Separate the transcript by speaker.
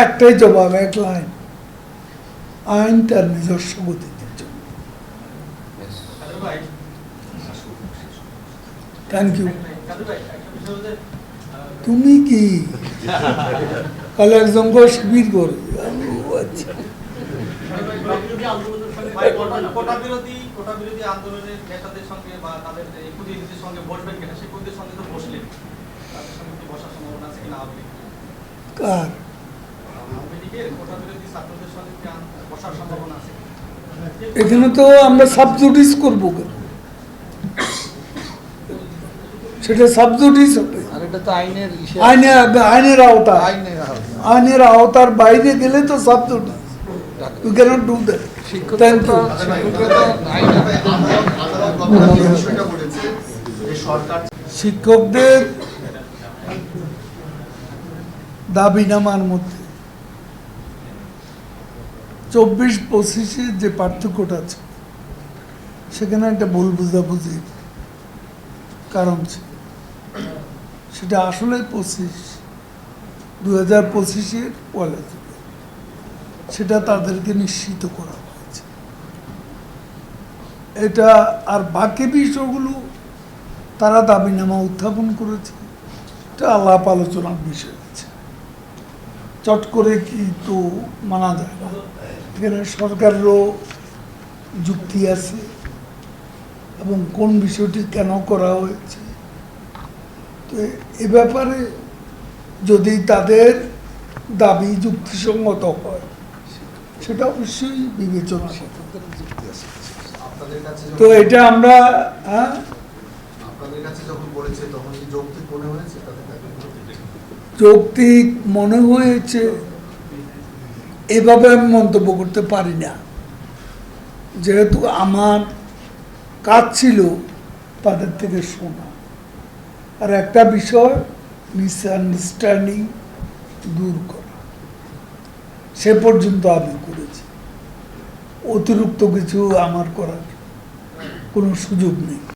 Speaker 1: একটাই জবাব, এক লাইন। আইন তার নিজস্ব গতিতে। থ্যাংক ইউ তুমি কি? কাল একজনকে শিবির করে। আচ্ছা।
Speaker 2: আন্দোলনের নেতাদের সঙ্গে বা তাদের সঙ্গে বসবেন কিনা প্রতিনিধির সঙ্গে তো তাদের সঙ্গে কি বসার সম্ভাবনা আছে কিনা আওয়ামী লীগ?
Speaker 1: কার
Speaker 2: আওয়ামী লীগের কোটা বিরোধী ছাত্রদের সঙ্গে কি আন- বসার সম্ভাবনা আছে
Speaker 1: এখানে তো আমরা সাবজুডিস করব সেটা সাবজুডিস হবে।
Speaker 3: আর এটা তো আইনের
Speaker 1: আইনের আওতা
Speaker 3: আইনের
Speaker 1: আওতার বাইরে গেলে তো sub judice can't do that
Speaker 3: শিক্ষকরা
Speaker 1: থ্যাংক ইউ
Speaker 3: শিক্ষকরা তো আইনের
Speaker 4: আদালত গতকাল এই বিষয়টা বলেছে যে সরকার
Speaker 1: শিক্ষকদের দাবিনামার মধ্যে। চব্বিশ পঁচিশে যে পার্থক্যটা আছে, সেখানে একটা ভুল বুঝাবুঝির কারণ ছিল। সেটা আসলে পঁচিশ দু হাজার পঁচিশের সেটা তাদেরকে নিশ্চিত করা হয়েছে। এটা আর বাকি বিষয়গুলো তারা দাবিনামা উত্থাপন করেছে। এটা আলাপ আলোচনার বিষয় আছে। চট করে কি তো মানা যায় না। এখানে সরকারেরও যুক্তি আছে এবং কোন বিষয়টি কেন করা হয়েছে। তো এ ব্যাপারে যদি তাদের দাবি যুক্তিসঙ্গত হয় সেটা অবশ্যই বিবেচনা তো এটা আমরা হ্যাঁ?
Speaker 4: আপনাদের কাছে যখন বলেছে তখন কি যৌক্তিক মনে হয়েছে তাদের দাবি
Speaker 1: যৌক্তিক মনে হয়েছে। এভাবে আমি মন্তব্য করতে পারি না। যেহেতু আমার কাজ ছিল তাদের থেকে শোনা। আর একটা বিষয় মিসআন্ডারস্ট্যান্ডিং দূর করা। সে পর্যন্ত আমি করেছি। অতিরিক্ত কিছু আমার করার কোনো সুযোগ নেই।